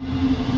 you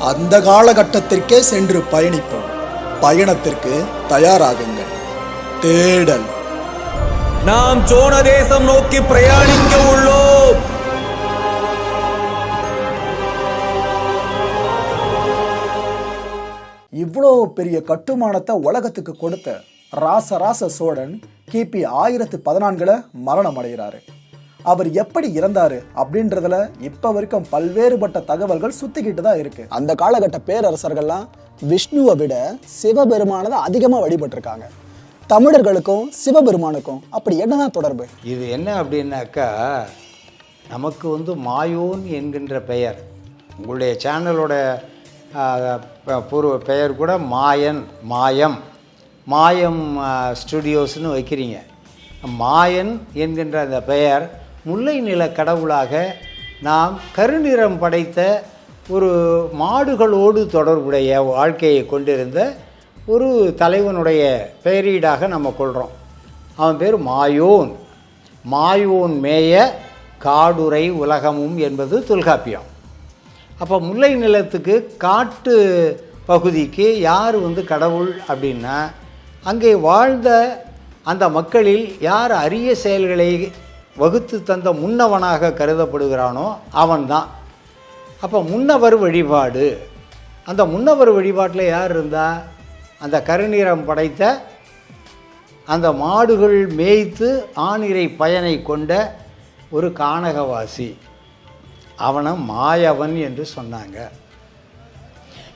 அந்த காலகட்டத்திற்கே சென்று பயணிப்போம். பயணத்திற்கு தயாராகுங்கள். தேடல். நாம் சோழ தேசம் நோக்கி பிரயாணிக்க உள்ளோம். இவ்வளோ பெரிய கட்டுமானத்தை உலகத்துக்கு கொடுத்த ராசராச சோழன் கிபி ஆயிரத்து பதினான்குல மரணம் அடைகிறாரு அவர் எப்படி இறந்தாரு அப்படின்றதுல இப்ப வரைக்கும் பல்வேறுபட்ட தகவல்கள் சுத்திக்கிட்டு தான் இருக்கு. அந்த காலகட்ட பேரரசர்கள்லாம் விஷ்ணுவை விட சிவபெருமானதை அதிகமாக வழிபட்டிருக்காங்க. தமிழர்களுக்கும் சிவபெருமானுக்கும் அப்படி என்னதான் தொடர்பு? இது என்ன அப்படின்னாக்கா நமக்கு வந்து மாயோன் என்கின்ற பெயர். உங்களுடைய சேனலோட பூர்வ பெயர் கூட மாயன் மாயம். மாயம் ஸ்டுடியோஸ்னு வைக்கிறீங்க. மாயன் என்கின்ற அந்த பெயர் முல்லை நில கடவுளாக நாம் கருநிறம் படைத்த ஒரு மாடுகளோடு தொடர்புடைய வாழ்க்கையை கொண்டிருந்த ஒரு தலைவனுடைய பெயரீடாக நம்ம கொள்கிறோம் அவன் பேர் மாயோன். மாயோன் மேய காடுரை உலகமும் என்பது தொல்காப்பியம். அப்போ முல்லை நிலத்துக்கு காட்டு பகுதிக்கு யார் வந்து கடவுள் அப்படின்னா அங்கே வாழ்ந்த அந்த மக்களில் யார் அரிய செயல்களை வகுத்து தந்த முன்னவனாக கருதப்படுகிறானோ அவன்தான். அப்போ முன்னவர் வழிபாடு. அந்த முன்னவர் வழிபாட்டில் யார் இருந்தா? அந்த கருநீரம் படைத்த அந்த மாடுகள் மேய்த்து ஆணிரை பயனை கொண்ட ஒரு கானகவாசி. அவனை மாயவன் என்று சொன்னாங்க.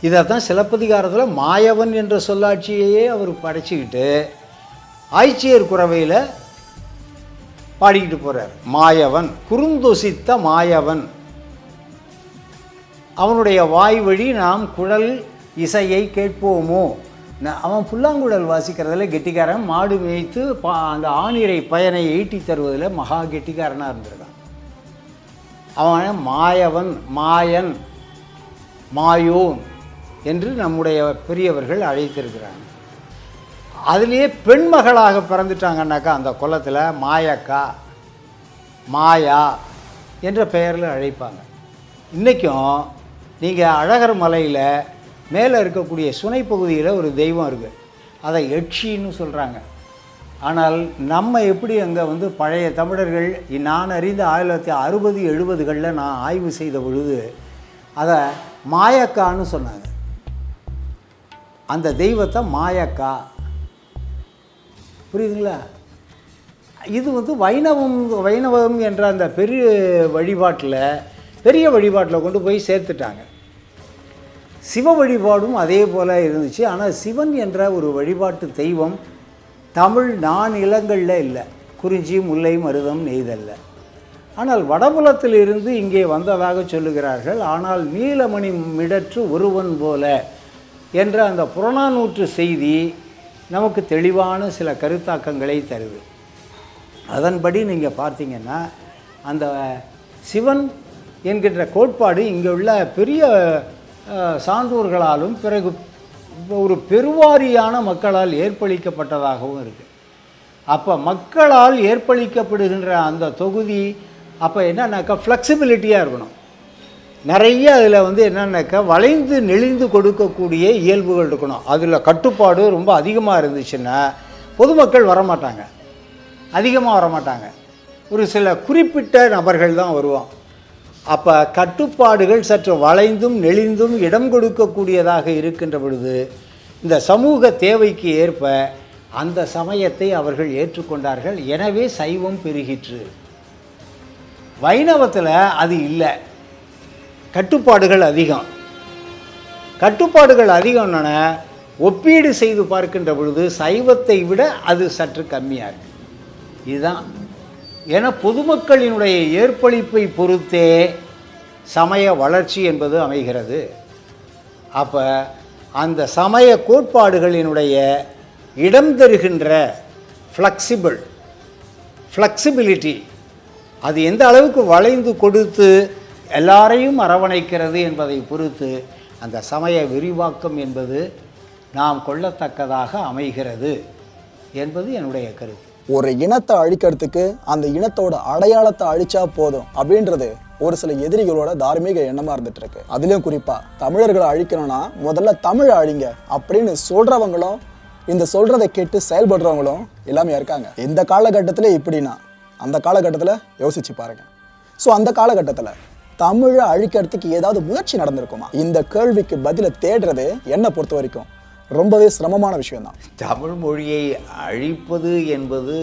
இதைத்தான் சிலப்பதிகாரத்தில் மாயவன் என்ற சொல்லாட்சியையே அவர் படைச்சிக்கிட்டு ஆய்ச்சியர் குறவையில் பாடிக்கிட்டு போகிறார் மாயவன் குறுந்தொசித்த மாயவன். அவனுடைய வாய் வழி நாம் குழல் இசையை கேட்போமோ? ந- அவன் புல்லாங்குழல் வாசிக்கிறதுல கெட்டிக்காரன். மாடு மேய்த்து பா அந்த ஆணிரை பயனை ஈட்டி தருவதில் மகா கெட்டிக்காரனாக இருந்திருக்கான். அவன் மாயவன் மாயன் மாயோன் என்று நம்முடைய பெரியவர்கள் அழைத்திருக்கிறாங்க. அதுலேயே பெண்மகளாக பிறந்துட்டாங்கன்னாக்கா அந்த குலத்தில் மாயக்கா மாயா என்ற பெயரில் அழைப்பாங்க. இன்றைக்கும் நீங்கள் அழகர் மலையில் மேலே இருக்கக்கூடிய சுனை பகுதியில் ஒரு தெய்வம் இருக்குது அதை எட்சின்னு சொல்கிறாங்க ஆனால் நம்ம எப்படி அங்கே வந்து பழைய தமிழர்கள் நான் அறிந்த ஆயிரத்தி தொள்ளாயிரத்தி அறுபது எழுபதுகளில் நான் ஆய்வு செய்த பொழுது அதை மாயக்கான்னு சொன்னாங்க. அந்த தெய்வத்தை மாயக்கா புரியுதுங்களா? இது வந்து வைணவம் வைணவம் என்ற அந்த பெரிய வழிபாட்டில் பெரிய வழிபாட்டில் கொண்டு போய் சேர்த்துட்டாங்க. சிவ வழிபாடும் அதே போல் இருந்துச்சு. ஆனால் சிவன் என்ற ஒரு வழிபாட்டு தெய்வம் தமிழ் நான் இளங்களில் இல்லை. குறிஞ்சி முல்லை மருதம் நெய்தல்ல. ஆனால் வடபுலத்தில் இருந்து இங்கே வந்ததாக சொல்லுகிறார்கள். ஆனால் நீலமணி மிடற்று ஒருவன் போல என்ற அந்த புறநானூற்று செய்தி நமக்கு தெளிவான சில கருத்தாக்கங்களை தருது. அதன்படி நீங்கள் பார்த்தீங்கன்னா அந்த சிவன் என்கின்ற கோட்பாடு இங்கே உள்ள பெரிய சான்றோர்களாலும் பிறகு ஒரு பெருவாரியான மக்களால் ஏற்பளிக்கப்பட்டதாகவும் இருக்குது அப்போ மக்களால் ஏற்பளிக்கப்படுகின்ற அந்த தொகுதி அப்போ என்னன்னாக்கா ஃப்ளெக்சிபிலிட்டியாக இருக்கணும். நிறைய அதில் வந்து என்னென்னாக்கா வளைந்து நெளிந்து கொடுக்கக்கூடிய இயல்புகள் இருக்கணும். அதில் கட்டுப்பாடு ரொம்ப அதிகமாக இருந்துச்சுன்னா பொதுமக்கள் வரமாட்டாங்க. அதிகமாக வரமாட்டாங்க. ஒரு சில குறிப்பிட்ட நபர்கள் தான் வருவோம் அப்போ கட்டுப்பாடுகள் சற்று வளைந்தும் நெளிந்தும் இடம் கொடுக்கக்கூடியதாக இருக்கின்ற பொழுது இந்த சமூக தேவைக்கு ஏற்ப அந்த சமயத்தை அவர்கள் ஏற்றுக்கொண்டார்கள். எனவே சைவம் பெருகிற்று. வைணவத்தில் அது இல்லை. கட்டுப்பாடுகள் அதிகம். கட்டுப்பாடுகள் அதிகம்னா ஒப்பீடு செய்து பார்க்கின்ற பொழுது சைவத்தை விட அது சற்று கம்மியாக இருக்கு. இதுதான். ஏன்னா பொதுமக்களினுடைய ஏற்பளிப்பை பொறுத்தே சமய வளர்ச்சி என்பது அமைகிறது. அப்போ அந்த சமய கோட்பாடுகளினுடைய இடம் தருகின்ற ஃப்ளக்சிபிள் ஃப்ளக்சிபிலிட்டி அது எந்த அளவுக்கு வளைந்து கொடுத்து எல்லாரையும் அரவணைக்கிறது என்பதை பொறுத்து அந்த சமய விரிவாக்கம் என்பது நாம் கொள்ளத்தக்கதாக அமைகிறது என்பது என்னுடைய கருத்து. ஒரு இனத்தை அழிக்கிறதுக்கு அந்த இனத்தோட அடையாளத்தை அழிச்சா போதும் அப்படின்றது ஒரு சில எதிரிகளோட தார்மீக எண்ணமா இருந்துட்டு இருக்கு. அதுலயும் குறிப்பா தமிழர்களை அழிக்கணும்னா முதல்ல தமிழை அழிங்க அப்படின்னு சொல்றவங்களும் இந்த சொல்றதை கேட்டு செயல்படுறவங்களும் எல்லாமே இருக்காங்க. இந்த காலகட்டத்தில் இப்படின்னா அந்த காலகட்டத்தில் யோசிச்சு பாருங்க. ஸோ அந்த காலகட்டத்தில் தமிழை அழிக்கிறதுக்கு ஏதாவது முயற்சி நடந்திருக்குமா? இந்த கேள்விக்கு பதிலை தேடுறது என்னை பொறுத்த வரைக்கும் ரொம்பவே சிரமமான விஷயம்தான். தமிழ் மொழியை அழிப்பது என்பது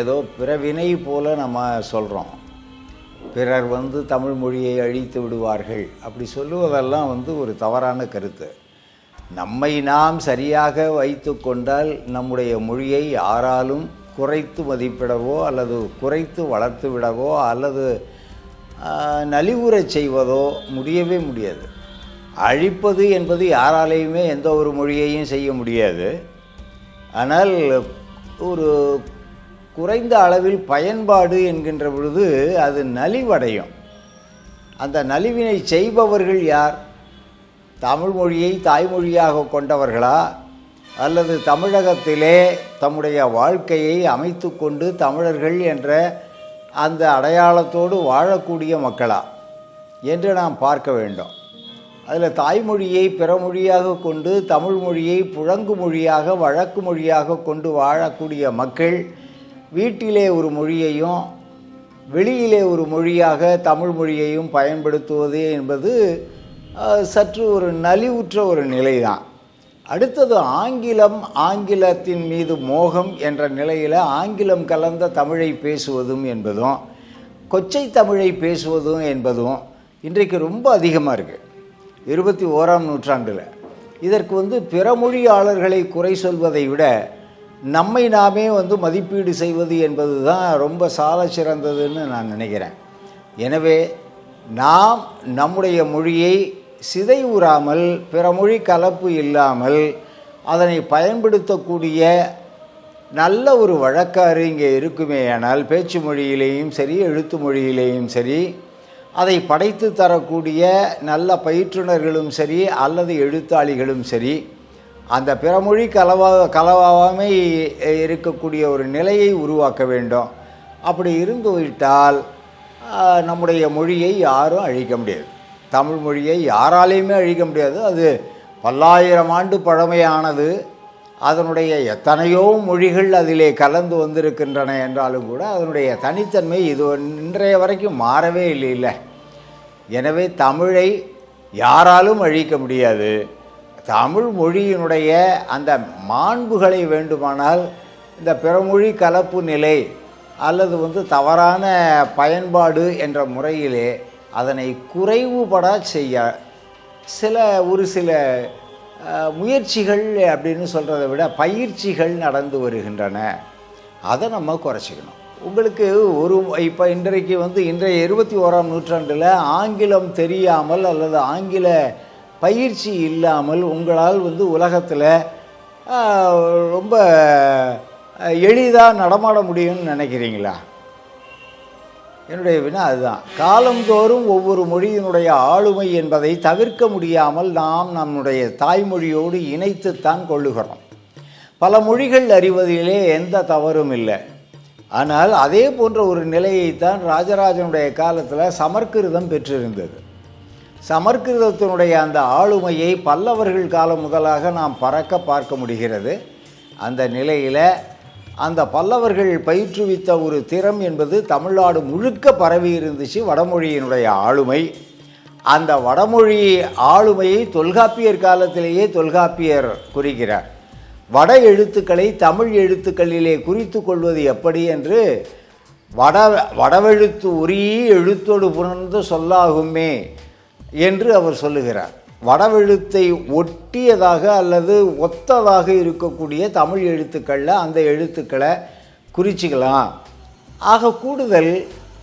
ஏதோ பிறவினை போல நம்ம சொல்கிறோம் பிறர் வந்து தமிழ் மொழியை அழித்து விடுவார்கள். அப்படி சொல்லுவதெல்லாம் வந்து ஒரு தவறான கருத்து. நம்மை நாம் சரியாக வைத்து கொண்டால் நம்முடைய மொழியை யாராலும் குறைத்து மதிப்பிடவோ அல்லது குறைத்து வளர்த்து விடவோ அல்லது நலிவுறச் செய்வதோ முடியவே முடியாது. அழிப்பது என்பது யாராலேயுமே எந்த ஒரு மொழியையும் செய்ய முடியாது. ஆனால் ஒரு குறைந்த அளவில் பயன்பாடு என்கின்ற பொழுது அது நலிவடையும். அந்த நலிவினை செய்பவர்கள் யார்? தமிழ் மொழியை தாய்மொழியாக கொண்டவர்களா? அல்லது தமிழகத்திலே தம்முடைய வாழ்க்கையை அமைத்து கொண்டு தமிழர்கள் என்ற அந்த அடையாளத்தோடு வாழக்கூடிய மக்களா என்று நாம் பார்க்க வேண்டும். அதில் தாய்மொழியை பிற மொழியாக கொண்டு தமிழ் மொழியை புழங்கு மொழியாக வழக்கு மொழியாக கொண்டு வாழக்கூடிய மக்கள் வீட்டிலே ஒரு மொழியையும் வெளியிலே ஒரு மொழியாக தமிழ் மொழியையும் பயன்படுத்துவது என்பது சற்று ஒரு நலிவுற்ற ஒரு நிலைதான். அடுத்தது ஆங்கிலம் ஆங்கிலத்தின் மீது மோகம் என்ற நிலையில் ஆங்கிலம் கலந்த தமிழை பேசுவதும் என்பதும் கொச்சை தமிழை பேசுவதும் என்பதும் இன்றைக்கு ரொம்ப அதிகமாக இருக்குது இருபத்தி ஓராம் நூற்றாண்டில். இதற்கு வந்து பிற மொழியாளர்களை குறை சொல்வதை விட நம்மை நாமே வந்து மதிப்பீடு செய்வது என்பது தான் ரொம்ப சால சிறந்ததுன்னு நான் நினைக்கிறேன். எனவே நாம் நம்முடைய மொழியை சிதைவுறாமல் பிறமொழி கலப்பு இல்லாமல் அதனை பயன்படுத்தக்கூடிய நல்ல ஒரு வழக்காறு இங்கே இருக்குமே ஆனால் பேச்சு மொழியிலேயும் சரி எழுத்து மொழியிலேயும் சரி அதை படைத்து தரக்கூடிய நல்ல பயிற்றுனர்களும் சரி அல்லது எழுத்தாளிகளும் சரி அந்த பிறமொழி கலவா கலவாமை இருக்கக்கூடிய ஒரு நிலையை உருவாக்க வேண்டும். அப்படி இருந்துவிட்டால் நம்முடைய மொழியை யாரும் அழிக்க முடியாது. தமிழ் மொழியை யாராலையுமே அழிக்க முடியாது. அது பல்லாயிரம் ஆண்டு பழமையானது. அதனுடைய எத்தனையோ மொழிகள் அதிலே கலந்து வந்திருக்கின்றன என்றாலும் கூட அதனுடைய தனித்தன்மை இது இன்றைய வரைக்கும் மாறவே இல்லை இல்லை. எனவே தமிழை யாராலும் அழிக்க முடியாது. தமிழ் மொழியினுடைய அந்த மாண்புகளை வேண்டுமானால் இந்த பிறமொழி கலப்பு நிலை அல்லது வந்து தவறான பயன்பாடு என்ற முறையிலே அதனை குறைவுபட செய்ய சில ஒரு சில முயற்சிகள் அப்படின்னு சொல்கிறத விட பயிற்சிகள் நடந்து வருகின்றன. அதை நம்ம குறைச்சிக்கணும். உங்களுக்கு ஒரு இப்போ இன்றைக்கு வந்து இன்றைய இருபத்தி ஓராம் நூற்றாண்டில் ஆங்கிலம் தெரியாமல் அல்லது ஆங்கில பயிற்சி இல்லாமல் உங்களால் வந்து உலகத்தில் ரொம்ப எளிதாக நடமாட முடியும்னு நினைக்கிறீங்களா? என்னுடைய வினா அதுதான். காலந்தோறும் ஒவ்வொரு மொழியினுடைய ஆளுமை என்பதை தவிர்க்க முடியாமல் நாம் நம்முடைய தாய்மொழியோடு இணைத்துத்தான் கொள்ளுகிறோம். பல மொழிகள் அறிவதிலே எந்த தவறும் இல்லை. ஆனால் அதே போன்ற ஒரு நிலையைத்தான் ராஜராஜனுடைய காலத்தில் சமர்க்கிருதம் பெற்றிருந்தது. சமற்கிருதத்தினுடைய அந்த ஆளுமையை பல்லவர்கள் காலம் முதலாக நாம் பறக்க பார்க்க முடிகிறது. அந்த நிலையில் அந்த பல்லவர்கள் பயிற்றுவித்த ஒரு திறம் என்பது தமிழ்நாடு முழுக்க பரவி இருந்துச்சு வடமொழியினுடைய ஆளுமை. அந்த வடமொழி ஆளுமையை தொல்காப்பியர் காலத்திலேயே தொல்காப்பியர் குறிக்கிறார். வட எழுத்துக்களை தமிழ் எழுத்துக்களிலே குறித்து கொள்வது எப்படி என்று வட வடவெழுத்து உரிய எழுத்தோடு புணர்ந்து சொல்லாகுமே என்று அவர் சொல்லுகிறார். வடவெழுத்தை ஒட்டியதாக அல்லது ஒத்ததாக இருக்கக்கூடிய தமிழ் எழுத்துக்களில் அந்த எழுத்துக்களை குறிச்சிக்கலாம். ஆக கூடுதல்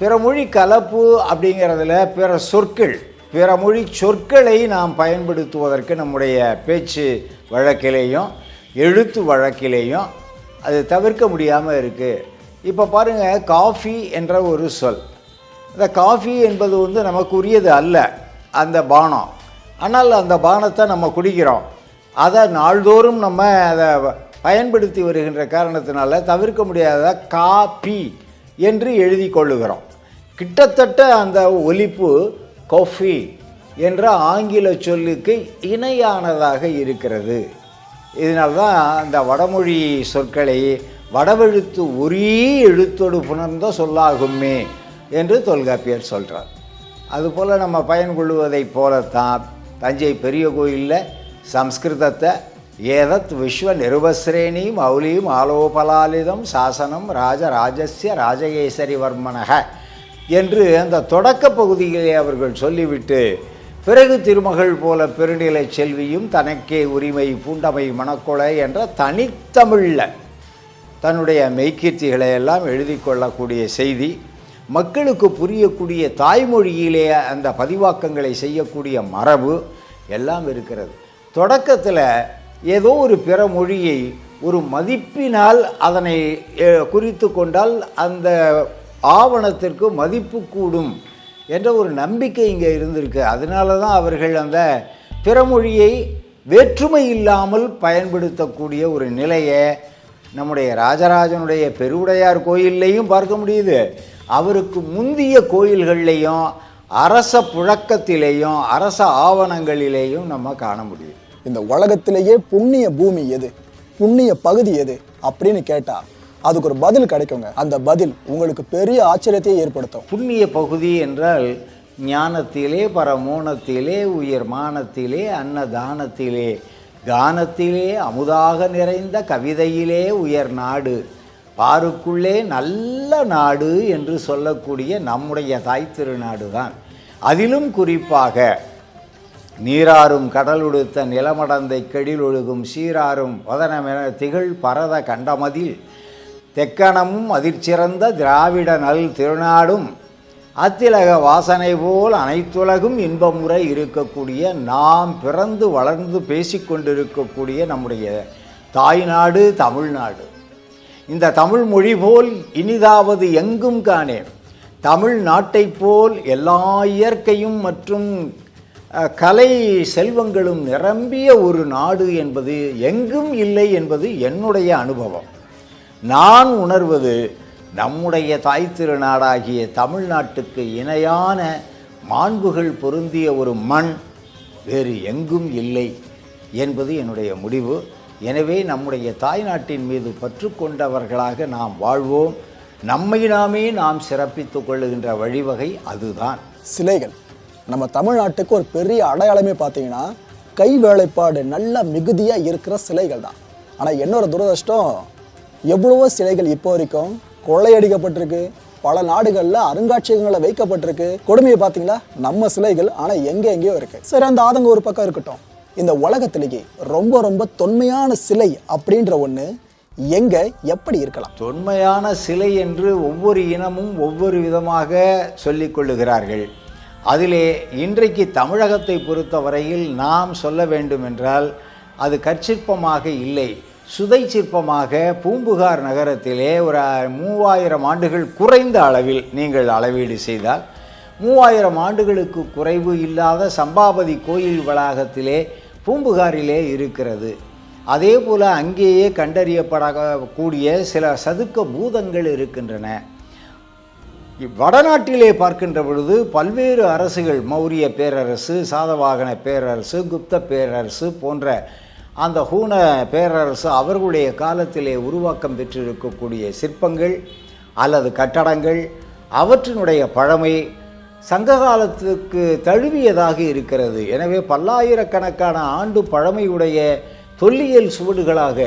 பிற மொழி கலப்பு அப்படிங்கிறதுல பிற சொற்கள் பிற மொழி சொற்களை நாம் பயன்படுத்துவதற்கு நம்முடைய பேச்சு வழக்கிலேயும் எழுத்து வழக்கிலேயும் அது தவிர்க்க முடியாமல் இருக்குது இப்போ பாருங்கள் காஃபி என்ற ஒரு சொல். இந்த காஃபி என்பது வந்து நமக்குரியது அல்ல. அந்த பானம். ஆனால் அந்த பானத்தை நம்ம குடிக்கிறோம். அதை நாள்தோறும் நம்ம அதை பயன்படுத்தி வருகின்ற காரணத்தினால தவிர்க்க முடியாத காபி என்று எழுதி கொள்ளுகிறோம். கிட்டத்தட்ட அந்த ஒலிப்பு காஃபி என்ற ஆங்கில சொல்லுக்கு இணையானதாக இருக்கிறது. இதனால்தான் அந்த வடமொழி சொற்களை வடவெழுத்து ஒரே எழுத்தோடு புணர்ந்த சொல்லாகுமே என்று தொல்காப்பியர் சொல்கிறார் அதுபோல் நம்ம பயன்கொள்வதைப் போலத்தான் தஞ்சை பெரிய கோயிலில் சம்ஸ்கிருதத்தை ஏதத் விஸ்வ நிருபஸ்ரேணி மௌலியும் ஆலோபலாலிதம் சாசனம் ராஜராஜஸ்ய ராஜகேசரிவர்மனக என்று அந்த தொடக்க பகுதியிலே அவர்கள் சொல்லிவிட்டு பிறகு திருமகள் போல பெருநிலை செல்வியும் தனக்கே உரிமை பூண்டமை மணக்கொலை என்ற தனித்தமிழில் தன்னுடைய மெய்க்கீர்த்திகளை எல்லாம் எழுதி கொள்ளக்கூடிய செய்தி மக்களுக்கு புரியக்கூடிய தாய்மொழியிலே அந்த பதிவாக்கங்களை செய்யக்கூடிய மரபு எல்லாம் இருக்கிறது. தொடக்கத்தில் ஏதோ ஒரு பிற மொழியை ஒரு மதிப்பினால் அதனை குறித்து கொண்டால் அந்த ஆவணத்திற்கு மதிப்பு கூடும் என்ற ஒரு நம்பிக்கை இங்கே இருந்திருக்கு. அதனால தான் அவர்கள் அந்த பிறமொழியை வேற்றுமை இல்லாமல் பயன்படுத்தக்கூடிய ஒரு நிலையை நம்முடைய ராஜராஜனுடைய பெருவுடையார் கோயில்லையும் பார்க்க முடியுது. அவருக்கு முந்திய கோயில்கள்லேயும் அரச புழக்கத்திலேயும் அரச ஆவணங்களிலேயும் நம்ம காண முடியும். இந்த உலகத்திலேயே புண்ணிய பூமி எது? புண்ணிய பகுதி எது? அப்படின்னு கேட்டா அதுக்கு ஒரு பதில் கிடைக்குங்க. அந்த பதில் உங்களுக்கு பெரிய ஆச்சரியத்தையே ஏற்படுத்தும். புண்ணிய பகுதி என்றால் ஞானத்திலே பரமோணத்திலே உயர் மானத்திலே அன்னதானத்திலே கானத்திலே அமுதாக நிறைந்த கவிதையிலே உயர் நாடு. பாருக்குள்ளே நல்ல நாடு என்று சொல்லக்கூடிய நம்முடைய தாய் திருநாடு தான் அதிலும் குறிப்பாக நீராறும் கடலுடுத்த நிலமடந்தை கெடிலொழுகும் சீராறும் வதனமென திகழ் பரத கண்டமதில் தெக்கணமும் அதிர்ச்சிறந்த திராவிட நல் திருநாடும். அத்திலக வாசனை போல் அனைத்துலகும் இன்பமுறை இருக்கக்கூடிய நாம் பிறந்து வளர்ந்து பேசிக்கொண்டிருக்கக்கூடிய நம்முடைய தாய்நாடு தமிழ்நாடு. இந்த தமிழ் மொழி போல் இனிதாவது எங்கும் காணேன். தமிழ் நாட்டைப் போல் எல்லா இயற்கையும் மற்றும் கலை செல்வங்களும் நிரம்பிய ஒரு நாடு என்பது எங்கும் இல்லை என்பது என்னுடைய அனுபவம். நான் உணர்வது நம்முடைய தாய் திருநாடாகிய தமிழ்நாட்டுக்கு இணையான மாண்புகள் பொருந்திய ஒரு மண் வேறு எங்கும் இல்லை என்பது என்னுடைய முடிவு. எனவே நம்முடைய தாய்நாட்டின் மீது பற்று கொண்டவர்களாக நாம் வாழ்வோம். நம்மை நாமே நாம் சிறப்பித்துக் கொள்ளுகின்ற வழிவகை அதுதான். சிலைகள். நம்ம தமிழ்நாட்டுக்கு ஒரு பெரிய அடையாளமே பார்த்தீங்கன்னா கை வேலைப்பாடு நல்லா மிகுதியாக இருக்கிற சிலைகள் தான். ஆனால் என்னோட துரதிருஷ்டம் எவ்வளவோ சிலைகள் இப்போ வரைக்கும் கொள்ளையடிக்கப்பட்டிருக்கு. பல நாடுகளில் அருங்காட்சியகங்களை வைக்கப்பட்டிருக்கு. கொடுமையை பார்த்தீங்களா? நம்ம சிலைகள் ஆனால் எங்கே எங்கேயோ இருக்குது சரி அந்த ஆதங்கம் ஒரு பக்கம் இருக்கட்டும். இந்த உலகத்திலேயே ரொம்ப ரொம்ப தொன்மையான சிலை அப்படின்ற ஒன்று எங்க எப்படி இருக்கலாம்? தொன்மையான சிலை என்று ஒவ்வொரு இனமும் ஒவ்வொரு விதமாக சொல்லிக் கொள்ளுகிறார்கள். அதிலே இன்றைக்கு தமிழகத்தை பொறுத்தவரையில் நாம் சொல்ல வேண்டுமென்றால் அது கற்சிற்பமாக இல்லை. சுதை சிற்பமாக பூம்புகார் நகரத்திலே ஒரு மூவாயிரம் ஆண்டுகள் குறைந்த அளவில் நீங்கள் அளவீடு செய்தால் மூவாயிரம் ஆண்டுகளுக்கு குறைவு இல்லாத சம்பாபதி கோயில் வளாகத்திலே பூம்புகாரிலே இருக்கிறது. அதே போல் அங்கேயே கண்டறியப்படக்கூடிய சில சதுக்க பூதங்கள் இருக்கின்றன. வடநாட்டிலே பார்க்கின்ற பொழுது பல்வேறு அரசுகள் மௌரிய பேரரசு சாதவாகன பேரரசு குப்த பேரரசு போன்ற அந்த ஹூன பேரரசு அவர்களுடைய காலத்திலே உருவாக்கம் பெற்றிருக்கக்கூடிய சிற்பங்கள் அல்லது கட்டடங்கள் அவற்றினுடைய பழமை சங்க காலத்துக்கு தழுவியதாக இருக்கிறது. எனவே பல்லாயிரக்கணக்கான ஆண்டு பழமையுடைய தொல்லியல் சுவடுகளாக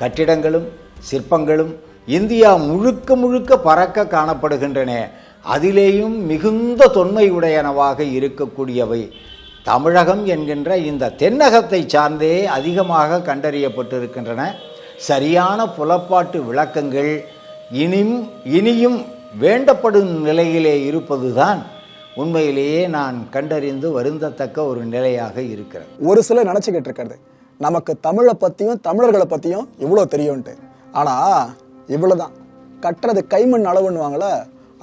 கட்டிடங்களும் சிற்பங்களும் இந்தியா முழுக்க முழுக்க பறக்க காணப்படுகின்றன. அதிலேயும் மிகுந்த தொன்மையுடையனவாக இருக்கக்கூடியவை. தமிழகம் என்கின்ற இந்த தென்னகத்தை சார்ந்தே அதிகமாக கண்டறியப்பட்டிருக்கின்றன. சரியான புலப்பாட்டு விளக்கங்கள் இனியும் இனியும் வேண்டப்படும் நிலையிலே இருப்பதுதான் உண்மையிலேயே நான் கண்டறிந்து வருந்தத்தக்க ஒரு நிலையாக இருக்கிறது ஒரு சிலர் நினச்சிக்கிட்டு இருக்கிறது நமக்கு தமிழை பற்றியும் தமிழர்களை பற்றியும் இவ்வளோ தெரியும்ன்ட்டு. ஆனால் இவ்வளோதான் கட்டுறது கைமண் அளவுன்னுவாங்கள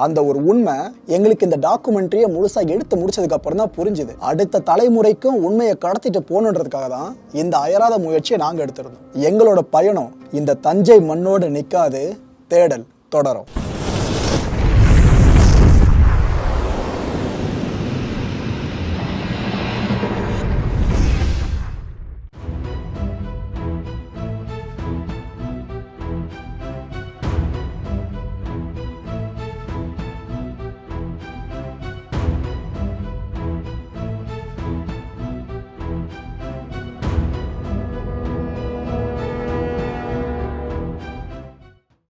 அந்த ஒரு உண்மை எங்களுக்கு இந்த டாக்குமெண்ட்ரியை முழுசாக எடுத்து முடிச்சதுக்கு அப்புறம் தான் புரிஞ்சுது. அடுத்த தலைமுறைக்கும் உண்மையை கடத்திட்டு போகணுன்றதுக்காக தான் இந்த அயராத முயற்சியை நாங்கள் எடுத்திருந்தோம். எங்களோட பயணம் இந்த தஞ்சை மண்ணோடு நிற்காது தேடல் தொடரும்.